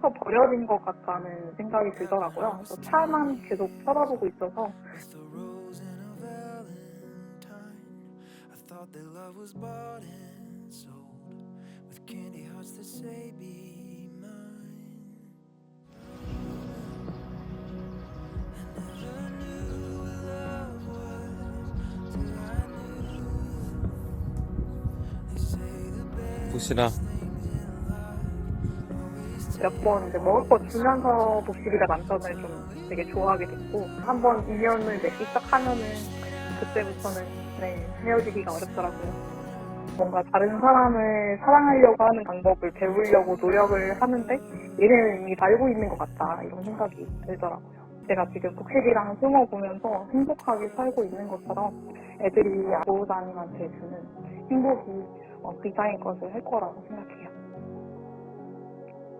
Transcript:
세상에서 버려진 것 같다는 생각이 들더라고요. 차만 계속 쳐다보고 있어서 보시라 몇 번 이제 먹을 거 주면서 복식이다 남편을 좀 되게 좋아하게 됐고 한 번 인연을 맺기 시작하면은 그때부터는 네, 헤어지기가 어렵더라고요. 뭔가 다른 사람을 사랑하려고 하는 방법을 배우려고 노력을 하는데 얘는 이미 알고 있는 것 같다 이런 생각이 들더라고요. 제가 지금 복식이랑 숨어 보면서 행복하게 살고 있는 것처럼 애들이 보호자님한테 주는 행복이 어, 그 이상의 것을 할 거라고 생각해요.